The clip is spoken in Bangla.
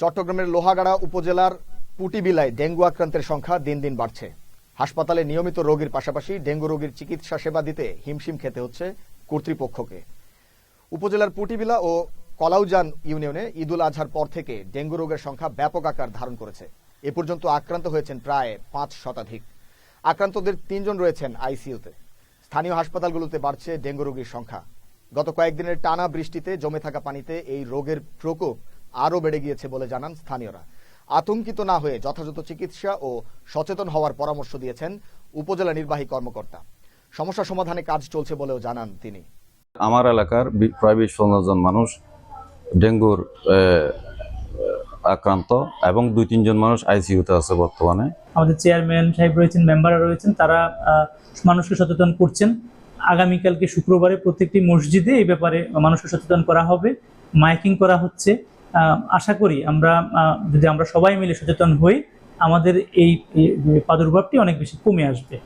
চট্টগ্রামের লোহাগাড়া উপজেলার পুটিবিলায় ডেঙ্গু আক্রান্তের সংখ্যা দিন দিন বাড়ছে। হাসপাতালে নিয়মিত রোগীর পাশাপাশি ডেঙ্গু রোগীর চিকিৎসা সেবা দিতে হিমশিম খেতে হচ্ছে কর্তৃপক্ষকে। উপজেলার পুটিবিলা ও কলাউজান ইউনিয়নে ঈদুল আজহার পর থেকে ডেঙ্গু রোগের সংখ্যা ব্যাপক আকার ধারণ করেছে। এ পর্যন্ত আক্রান্ত হয়েছেন প্রায় পাঁচ শতাধিক। আক্রান্তদের তিনজন রয়েছেন আইসিইউতে। স্থানীয় হাসপাতালগুলোতে বাড়ছে ডেঙ্গু রোগীর সংখ্যা। গত কয়েকদিনের টানা বৃষ্টিতে জমে থাকা পানিতে এই রোগের প্রকোপ আরও বেড়ে গিয়েছে বলে জানান স্থানীয়রা। আতঙ্কিত না হয়ে যথাযথ চিকিৎসা ও সচেতন হওয়ার পরামর্শ দিয়েছেন উপজেলা নির্বাহী কর্মকর্তা। সমস্যা সমাধানে কাজ চলছে বলেও জানান তিনি। আমার এলাকার প্রায় বিশ পনেরো জন মানুষ ডেঙ্গুর আক্রান্ত এবং দুই তিনজন মানুষ আইসিইউতে আছে বর্তমানে। আমাদের চেয়ারম্যান সাহেব রয়েছেন মেম্বাররা রয়েছেন তারা আহ, মানুষকে সচেতন করছেন। আগামীকালকে শুক্রবারে প্রত্যেকটি মসজিদে এই ব্যাপারে মানুষকে সচেতন করা হবে মাইকিং করা হচ্ছে। আশা করি আমরা যদি আমরা সবাই মিলে সচেতন হই, আমাদের এই প্রাদুর্ভাবটি অনেক বেশি কমে আসবে।